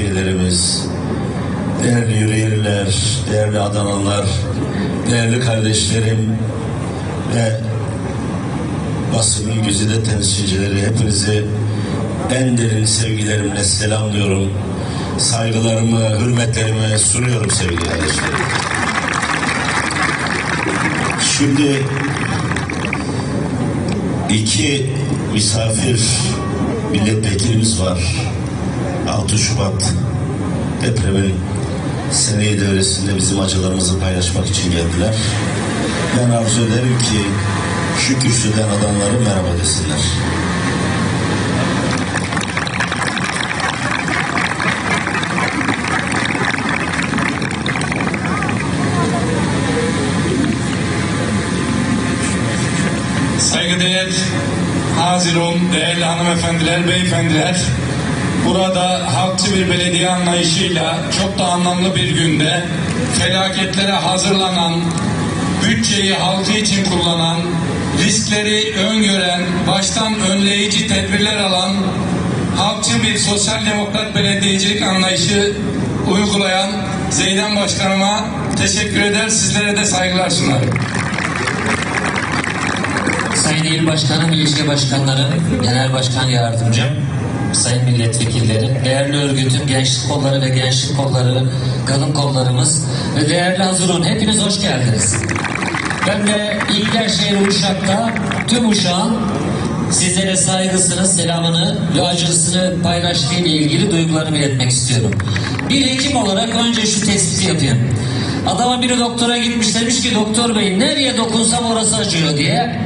üyelerimiz, değerli yüreğirler, değerli Adanalılar, değerli kardeşlerim ve basının güzide temsilcileri hepinizi en derin sevgilerimle selamlıyorum. Saygılarımı, hürmetlerimi sunuyorum sevgili kardeşlerim. Şimdi iki misafir milletvekilimiz var. 6 Şubat depremin seneyi devresinde bizim acılarımızı paylaşmak için geldiler. Ben arzu ederim ki şu kürsüden adamları merhaba desinler. Saygıdeğer Hazirun, değerli hanımefendiler, beyefendiler, burada halkçı bir belediye anlayışıyla çok da anlamlı bir günde felaketlere hazırlanan, bütçeyi halkı için kullanan, riskleri öngören, baştan önleyici tedbirler alan, halkçı bir sosyal demokrat belediyecilik anlayışı uygulayan Zeydan Başkanıma teşekkür eder, sizlere de saygılar sunarım. Sayın İl Başkanım, ilçe başkanlarım, genel başkan yardımcım, sayın milletvekillerim, değerli örgütüm, gençlik kolları ve gençlik kolları, kadın kollarımız ve değerli Hazırun, hepiniz hoş geldiniz. Ben de İlker şehri Uşak'ta tüm Uşak'ın sizlere saygısını, selamını ve acısını paylaştığı ilgili duygularımı iletmek istiyorum. Bir hekim olarak önce şu tespiti yapayım. Adama biri doktora gitmiş demiş ki doktor bey nereye dokunsam orası acıyor diye.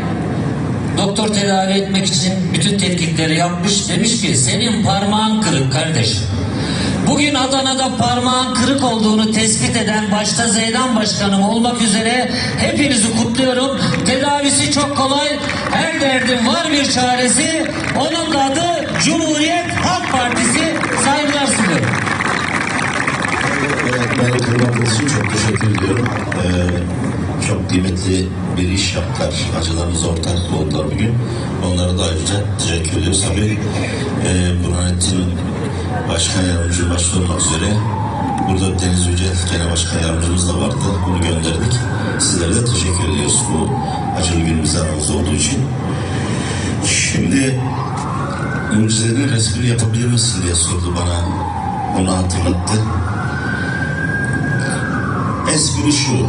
Doktor tedavi etmek için bütün tetkikleri yapmış. Demiş ki senin parmağın kırık kardeş. Bugün Adana'da parmağın kırık olduğunu tespit eden başta Zeydan Başkanım olmak üzere hepinizi kutluyorum. Tedavisi çok kolay. Her derdin var bir çaresi. Onun da adı Cumhuriyet Halk Partisi. Saygılar sunuyorum. Evet, kırmadığınız için çok teşekkür ediyorum. Ee, çok kıymetli bir iş yaptılar. Acılarımıza ortak oldular bugün. Onlara da ayrıca teşekkür ediyoruz. Tabii e, Burhanettin Başkan Yardımcı başta olmak üzere burada Deniz Yücel Genel Başkan Yardımcımız da vardı. Bunu gönderdik. Sizlere de teşekkür ediyoruz bu acılı günümüzde aramızda olduğu için. Şimdi mucizenin resmini yapabilir misin diye sordu bana. Onu hatırlattı. Espri şu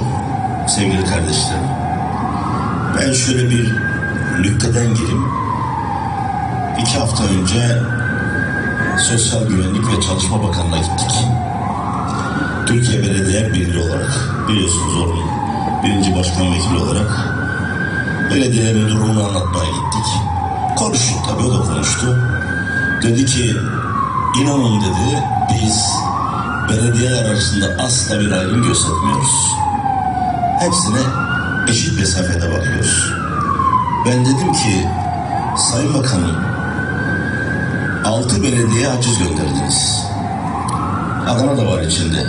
sevgili kardeşlerim. Ben şöyle bir nükteden gireyim. İki hafta önce Sosyal Güvenlik ve Çalışma Bakanı'na gittik. Türkiye Belediye Birliği olarak biliyorsunuz onun birinci başkan vekili olarak belediyelerin durumunu anlatmaya gittik. Konuştuk tabii o da konuştu. Dedi ki inanın dedi biz belediyeler arasında asla bir ayrım göstermiyoruz. Hepsine eşit mesafede bakıyoruz. Ben dedim ki Sayın Bakanım altı belediye haciz gönderdiniz. Adana da var içinde.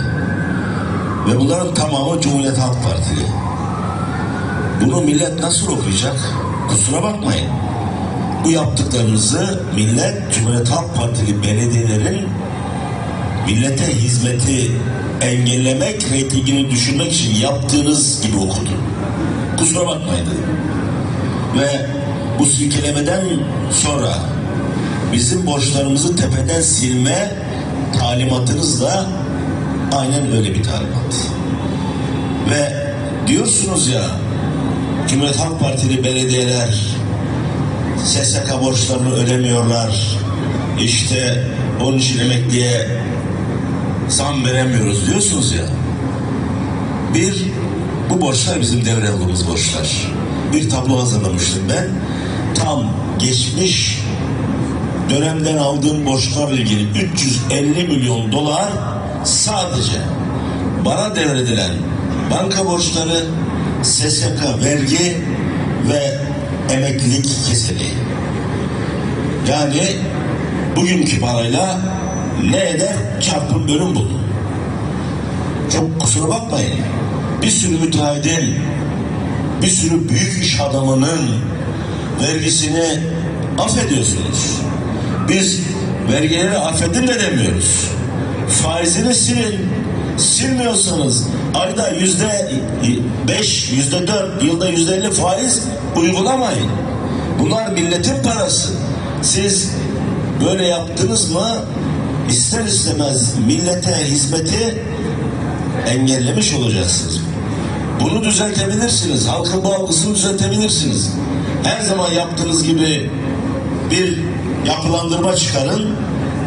Ve bunların tamamı Cumhuriyet Halk Partili. Bunu millet nasıl okuyacak? Kusura bakmayın. Bu yaptıklarınızı millet Cumhuriyet Halk Partili belediyelerin millete hizmeti engellemek, reytingini düşürmek için yaptığınız gibi okudu. Kusura bakmayın dedim. Ve bu silkelemeden sonra bizim borçlarımızı tepeden silme talimatınız da aynen öyle bir talimat. Ve diyorsunuz ya Cumhuriyet Halk Partili belediyeler SSK borçlarını ödemiyorlar. İşte onun için emekliye zam veremiyoruz diyorsunuz ya. Bir, bu borçlar bizim devraldığımız borçlar. Bir tablo hazırlamıştım ben. Tam geçmiş dönemden aldığım borçlarla ilgili 350 milyon dolar sadece bana devredilen banka borçları, SSK vergi ve emeklilik keseli. Yani bugünkü parayla ne eder? Çarpım bölüm bulun. Çok kusura bakmayın. Bir sürü müteahhidin, bir sürü büyük iş adamının vergisini affediyorsunuz. Biz vergileri affedin de demiyoruz. Faizini silin. Silmiyorsanız ayda yüzde beş, yüzde dört, yılda yüzde elli faiz uygulamayın. Bunlar milletin parası. Siz böyle yaptınız mı ister istemez millete hizmeti engellemiş olacaksınız. Bunu düzeltebilirsiniz. Halkın bu algısını düzeltebilirsiniz. Her zaman yaptığınız gibi bir yapılandırma çıkarın.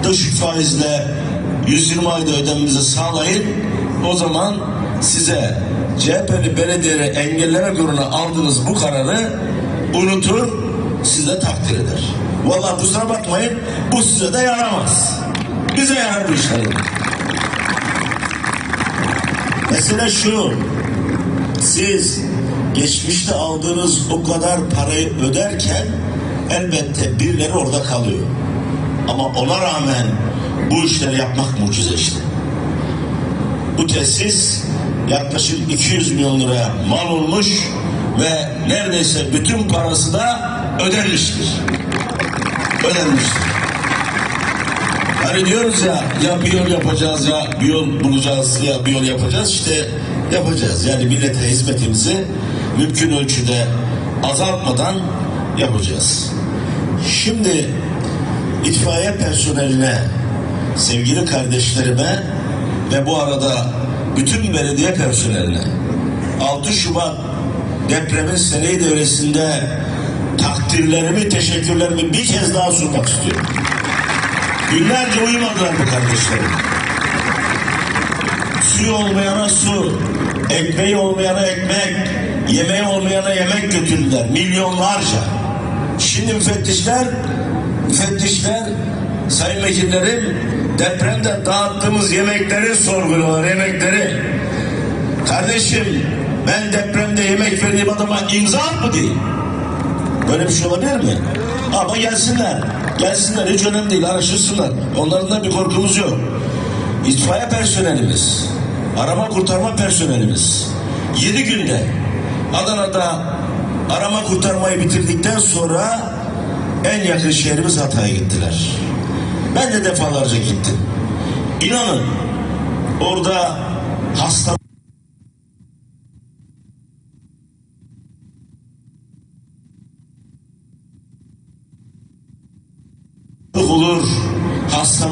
Düşük faizle 120 ayda ödemenizi sağlayın. O zaman size CHP'li belediyeleri engellemek uğruna aldığınız bu kararı unutur, size takdir eder. Vallahi kusura bakmayın, bu size de yaramaz. Bize işler. Mesele şu, siz geçmişte aldığınız o kadar parayı öderken elbette birileri orada kalıyor. Ama ona rağmen bu işleri yapmak mucize işte. Bu tesis yaklaşık 200 milyon liraya mal olmuş ve neredeyse bütün parası da ödenmiştir. Ödenmiştir. Hani diyoruz ya ya bir yol yapacağız ya bir yol bulacağız ya bir yol yapacağız işte yapacağız. Yani millete hizmetimizi mümkün ölçüde azaltmadan yapacağız. Şimdi itfaiye personeline, sevgili kardeşlerime ve bu arada bütün belediye personeline 6 Şubat depremin seneyi devresinde takdirlerimi, teşekkürlerimi bir kez daha sunmak istiyorum. Günlerce uyumadılar bu kardeşlerim. Suyu olmayana su, ekmeği olmayana ekmek, yemeği olmayana yemek götürdüler. Milyonlarca. Şimdi müfettişler, müfettişler, sayın vekillerim, depremde dağıttığımız yemekleri sorguluyorlar, yemekleri. Kardeşim, ben depremde yemek verdiğim adama imza mı diyeyim? Böyle bir şey olabilir mi? Ama gelsinler. Gelsinler hiç önemli değil araştırsınlar. Onların da bir korkumuz yok. İtfaiye personelimiz, arama kurtarma personelimiz 7 günde Adana'da arama kurtarmayı bitirdikten sonra en yakın şehrimiz Hatay'a gittiler. Ben de defalarca gittim. İnanın orada hasta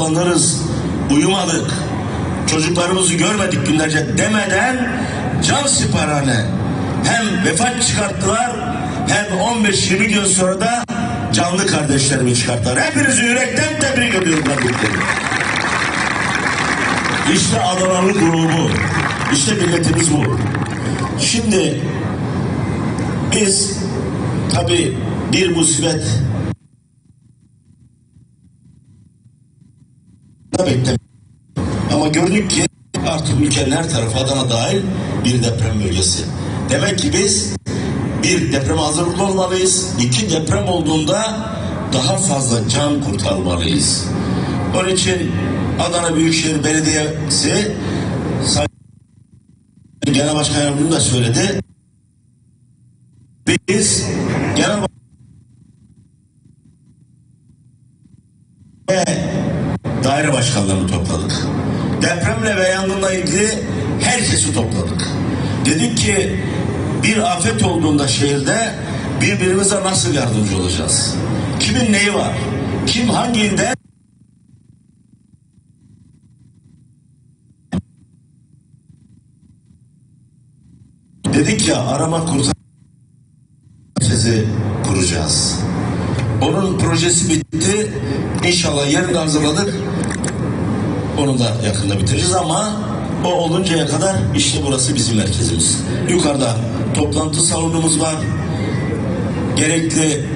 hastalanırız, uyumadık, çocuklarımızı görmedik günlerce demeden can siparhane hem vefat çıkarttılar hem 15-20 gün sonra da canlı kardeşlerimi çıkarttılar. Hepinizi yürekten tebrik ediyorum kardeşlerim. İşte Adanalı grubu, işte milletimiz bu. Şimdi biz tabii bir musibet beklemek. Ama gördük ki artık ülkenin her tarafı Adana dahil bir deprem bölgesi. Demek ki biz bir deprem hazırlıklı olmalıyız. İki deprem olduğunda daha fazla can kurtarmalıyız. Onun için Adana Büyükşehir Belediyesi Sayın Genel Başkan Yardımcım da söyledi. Biz Genel ve daire başkanlarını topladık. Depremle ve yangınla ilgili herkesi topladık. Dedik ki bir afet olduğunda şehirde birbirimize nasıl yardımcı olacağız? Kimin neyi var? Kim hangi ilde? Dedik ya arama kurtarma merkezi kuracağız. Onun projesi bitti. İnşallah yerini hazırladık. Onu da yakında bitireceğiz ama o oluncaya kadar işte burası bizim merkezimiz. Yukarıda toplantı salonumuz var. Gerekli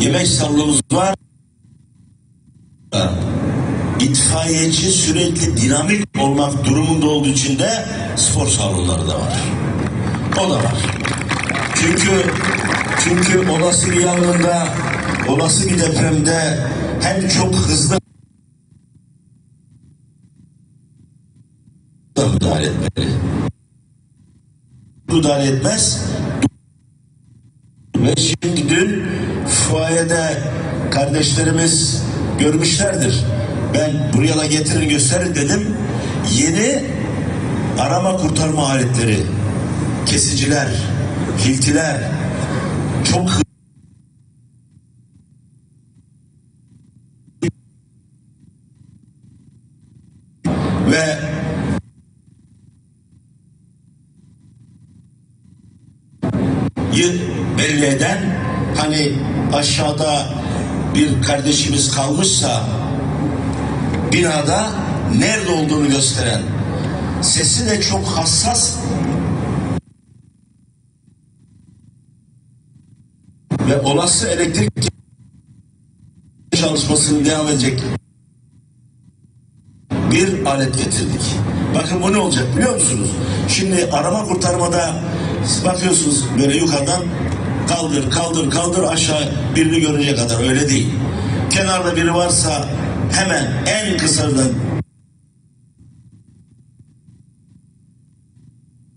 yemek salonumuz var. İtfaiyeci sürekli dinamik olmak durumunda olduğu için de spor salonları da var. O da var. Çünkü çünkü olası bir yangında, olası bir depremde hem çok hızlı müdahale etmeli. Müdahale etmez. Ve şimdi dün fuayede kardeşlerimiz görmüşlerdir. Ben buraya da getirin gösterin dedim. Yeni arama kurtarma aletleri, kesiciler, hiltiler çok ve belli eden hani aşağıda bir kardeşimiz kalmışsa binada nerede olduğunu gösteren sesi de çok hassas ve olası elektrik çalışmasını devam edecek bir alet getirdik. Bakın bu ne olacak biliyor musunuz? Şimdi arama kurtarmada bakıyorsunuz böyle yukarıdan kaldır kaldır kaldır aşağı birini görecek kadar öyle değil. Kenarda biri varsa hemen en kısadan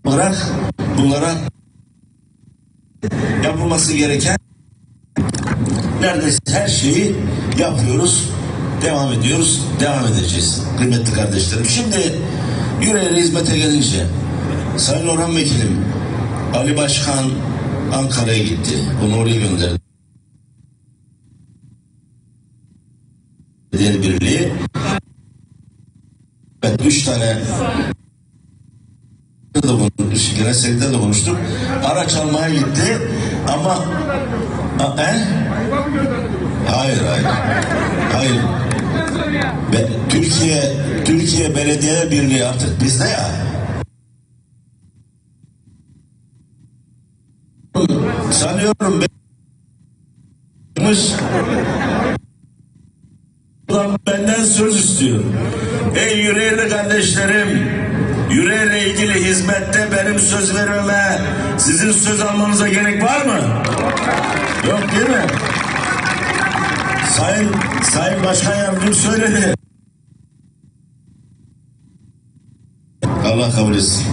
olarak bunlara yapılması gereken neredeyse her şeyi yapıyoruz, devam ediyoruz, devam edeceğiz kıymetli kardeşlerim. Şimdi yüreğe hizmete gelince Sayın Orhan Vekilim Ali Başkan Ankara'ya gitti. Onu oraya gönderdi. Belediye Birliği Evet, üç tane da konuştuk, genel sekreter de konuştuk. Araç almaya gitti ama he? Hayır, hayır. Hayır. Be, Türkiye Türkiye Belediye Birliği artık bizde ya. Sanıyorum be- Ulan benden söz istiyor. Ey yüreğli kardeşlerim, yüreğle ilgili hizmette benim söz vermeme, sizin söz almanıza gerek var mı? Yok değil mi? Sayın, Sayın Başkan Yardımcım söyledi. Allah kabul etsin.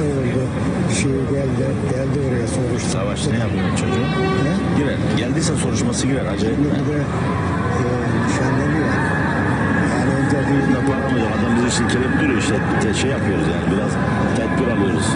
Beş ay oldu bir şey geldi geldi oraya soruştu. Savaş ne yapıyor çocuğu? Ne? Girer. Geldiyse soruşması girer. Şimdi etme. bir de eee nişanlanıyor. Yani önce bir Ne para mı yok? Adam bizi silkeleyip duruyor işte. Te- Şey yapıyoruz yani biraz tedbir alıyoruz.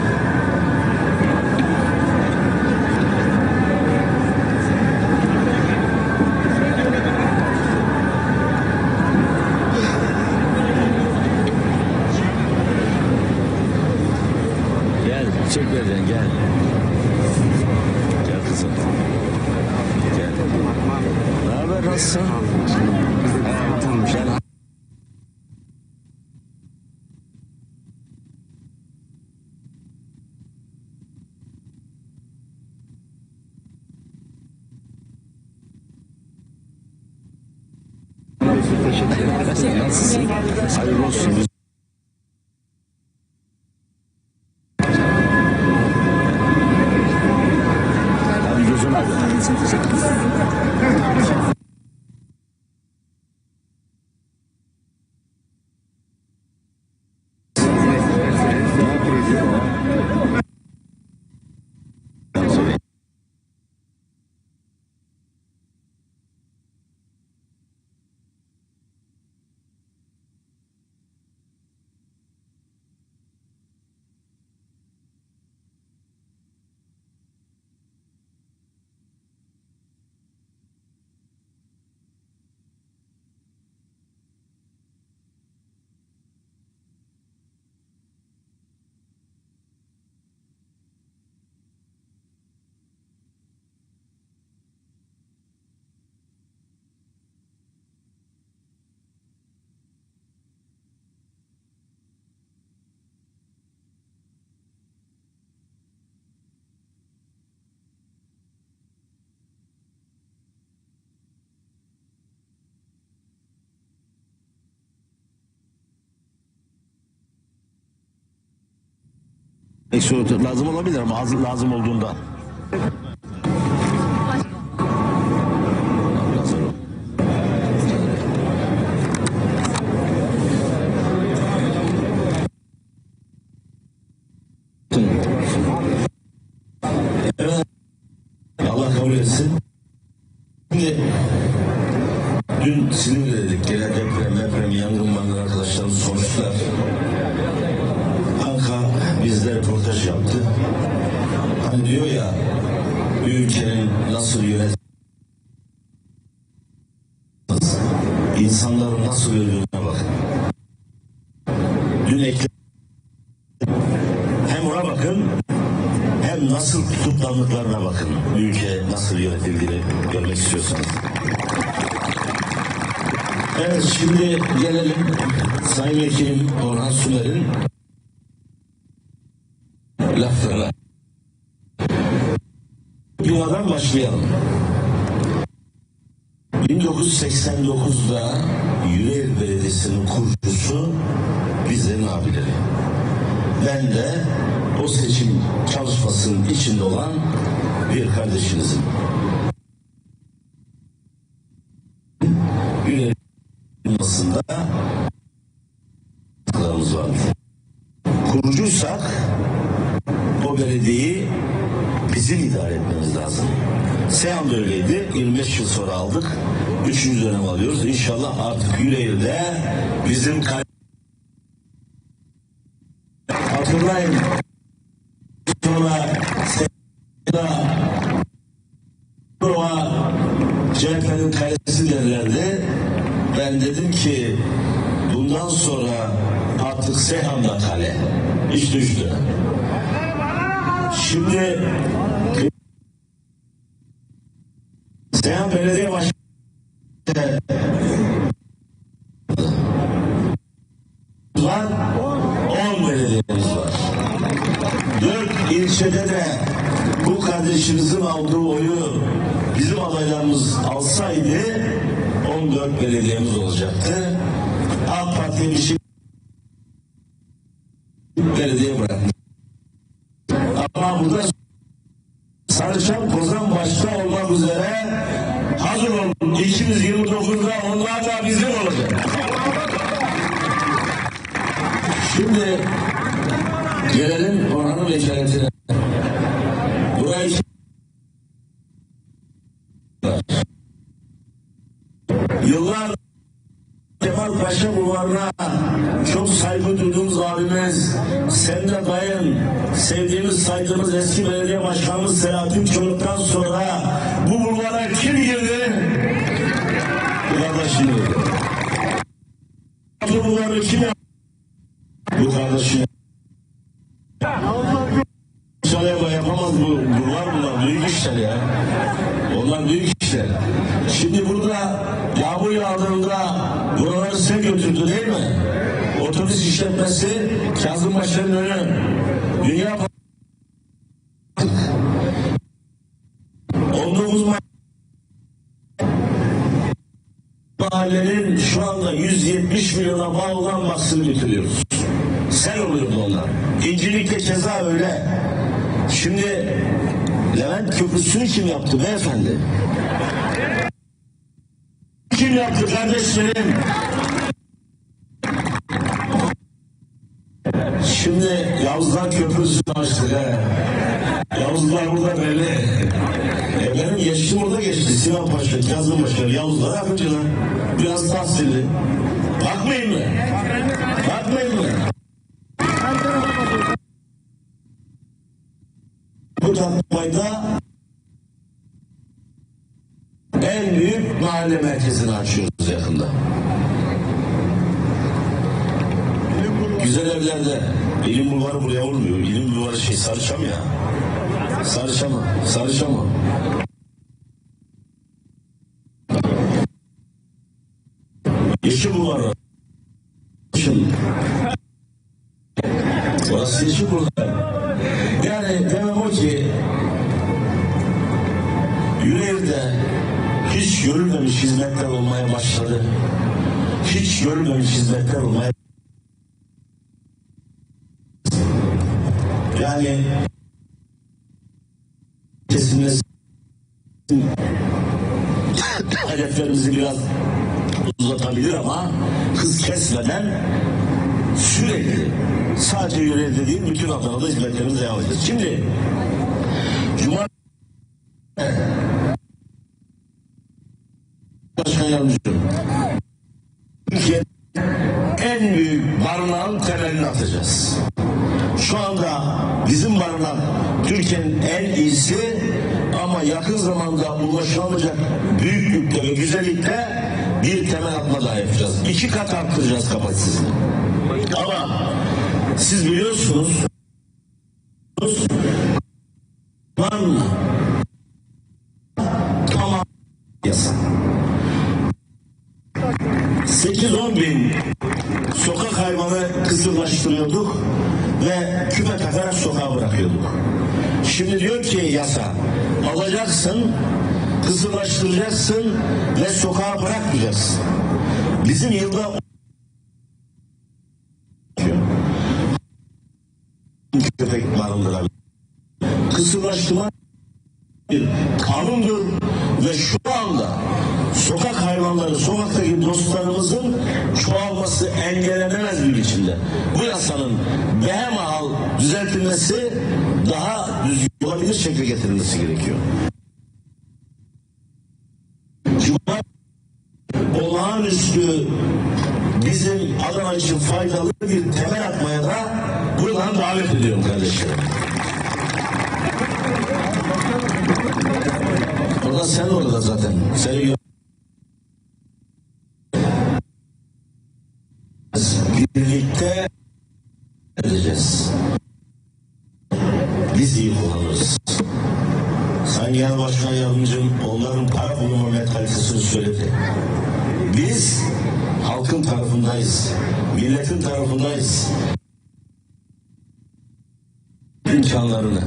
Eksi lazım olabilir ama az lazım olduğunda. Dün ekle hem ona bakın hem nasıl tutuklandıklarına bakın. Ülke nasıl yönetildiğini görmek istiyorsanız. Evet şimdi gelelim Sayın Vekilim Orhan Sümer'in laflarına. Dünyadan başlayalım. 1989'da Yüreğir Belediyesi'nin kurucusu bizlerin abileri. Ben de o seçim çalışmasının içinde olan bir kardeşinizim. Vardı. Kurucuysak o belediyeyi bizim idare etmemiz lazım. Seyhan da öyleydi. 25 yıl sonra aldık. Üçüncü dönem alıyoruz. İnşallah artık Yüreğir'de bizim kay- Hatırlayın. Sonra Seyhan'da Roma CHP'nin kalesi derlerdi. Ben dedim ki bundan sonra artık Seyhan'da kale. İş düştü. Şimdi Seyhan Belediye Başkanı var, 10 belediyemiz var. 4 ilçede de bu kardeşimizin aldığı oyu bizim adaylarımız alsaydı 14 belediyemiz olacaktı. AK Parti bir şey belediye bırakmış. Ama burada Sarıçam Kozan başta olmak üzere hazır olun. 2029'da onlar da bizim olacak. Şimdi gelelim Orhan'ın veçaletine. Burayı Yıllar Kemal Paşa Bulvarı'na çok saygı duyduğumuz abimiz, Semra Dayın, sevdiğimiz, saydığımız eski belediye başkanımız Selahattin Çoluk'tan sonra bu bulvara kim girdi? Girdi. Bu bulvarı kim? Bu kardeşim Şalaya yapamaz bu. Bunlar bunlar büyük işler ya. Onlar büyük işler. Şimdi burada yağmur yağdığında götürdü değil mi? Otobüs işletmesi Kazım Paşa'nın önü. Dünya 19 Mayıs mahallenin şu anda 170 milyona bağ olan baksını bitiriyoruz. Sen oluyordun onlar. İncilik'te keza öyle. Şimdi Levent Köprüsü'nü kim yaptı beyefendi? Kim yaptı kardeşlerim? Şimdi Yavuzlar Köprüsü'nü açtık he. Yavuzlar burada belli. E benim yaşım orada geçti. Sinan Paşa, Kazım Paşa, Yavuzlar akıcılar. Biraz tahsilli. Bakmayın mı? Bakmayın mı? Bu tatmayda en büyük mahalle merkezini açıyoruz yakında. Güzel evlerde. İlim bulvarı buraya olmuyor. İlim bulvarı şey Sarıçam ya. Sarıçama. Sarıçama. Yeşil bulvarı. Orası yeşil bulvarı. Yani demem o ki Yüreğir'de hiç görülmemiş hizmetler olmaya başladı. Hiç görülmemiş hizmetler olmaya Yani hedeflerimizi biraz uzatabilir ama hız kesmeden sürekli sadece Yüreğir'de değil bütün Adana'da hizmetlerimizi devam edeceğiz. Şimdi Cuma Başkan Yardımcım Türkiye'nin en büyük barınağın temelini atacağız. Şu anda bizim barınak Türkiye'nin en iyisi ama yakın zamanda ulaşılamayacak büyüklükte ve güzellikte bir temel atma daha yapacağız. İki kat arttıracağız kapasitesini. Ama siz biliyorsunuz var? Tamam. Yasa. 8-10 bin sokak hayvanı kısırlaştırıyorduk ve küme takarak sokağa bırakıyorduk. Şimdi diyor ki yasa alacaksın, kısırlaştıracaksın ve sokağa bırakmayacaksın. Bizim yılda köpek barındırabilir. Kısırlaştırma bir kanundur ve şu anda sokak hayvanları, sokaktaki dostlarımızın çoğalması engellenemez bir biçimde. Bu yasanın behemahal düzeltilmesi daha düzgün olabilir şekilde getirilmesi gerekiyor. Cuma olağanüstü bizim Adana için faydalı bir temel atmaya da buradan davet ediyorum kardeşlerim. Orada sen orada zaten. Seni birlikte edeceğiz. Biz iyi kullanırız. Sayın Genel Başkan Yardımcım onların para bulma mentalitesini söyledi. Biz halkın tarafındayız. Milletin tarafındayız. İmkanlarını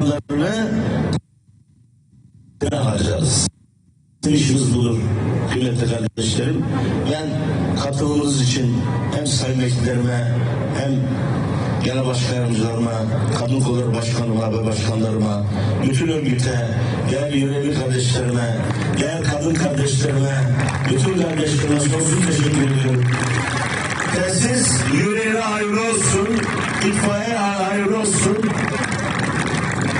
imkanlarını harcarız? İşimiz budur kıymetli kardeşlerim. Ben katılımınız için hem sayın vekillerime hem genel başkan yardımcılarıma, kadın kolları başkanıma ve başkanlarıma, bütün örgüte, değerli yüreğli kardeşlerime, değerli kadın kardeşlerime, bütün kardeşlerime sonsuz teşekkür ediyorum. Tesis yüreğine hayırlı olsun, itfaiye hayırlı olsun.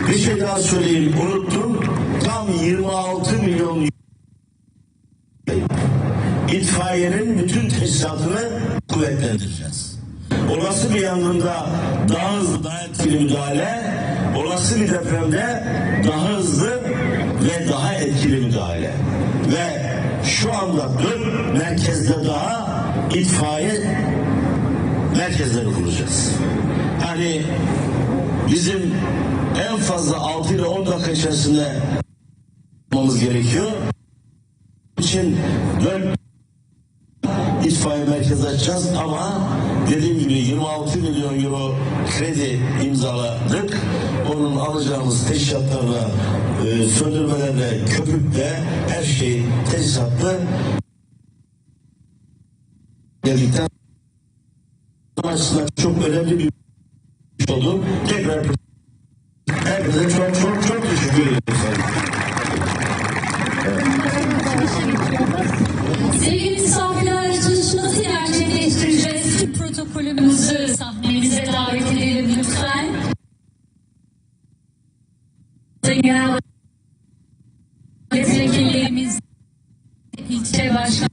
Bir şey daha söyleyeyim, unuttum. Tam 26 milyon itfaiyenin bütün tesisatını kuvvetlendireceğiz. Olası bir yangında daha hızlı, daha etkili müdahale, olası bir depremde daha hızlı ve daha etkili müdahale. Ve şu anda dört merkezde daha itfaiye merkezleri kuracağız. Hani bizim en fazla 6 ile 10 dakika içerisinde olmamız gerekiyor. için dört itfaiye merkezi açacağız ama dediğim gibi 26 milyon euro kredi imzaladık. Onun alacağımız teşhisatlarla, e, söndürmelerle, köpükle her şey tesisatlı. Geldikten açısından çok önemli bir iş oldu. Tekrar herkese çok çok çok teşekkür ederim. Sevgili misafirler çalışması gerçekleştireceğiz. Protokolümüzü sahnemize davet edelim lütfen. Genel milletvekillerimiz, ilçe başkan,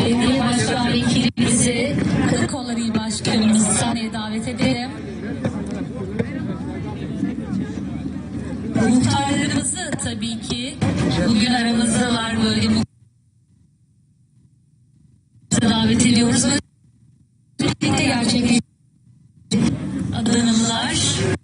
belediye başkan vekilimizi, kadın kolları başkanımızı sahneye davet edelim. Muhtarlarımızı tabii ki bugün aramızdalar bölge muhtarlarımızı davet ediyoruz birlikte gerçekleştirecek adanımlar.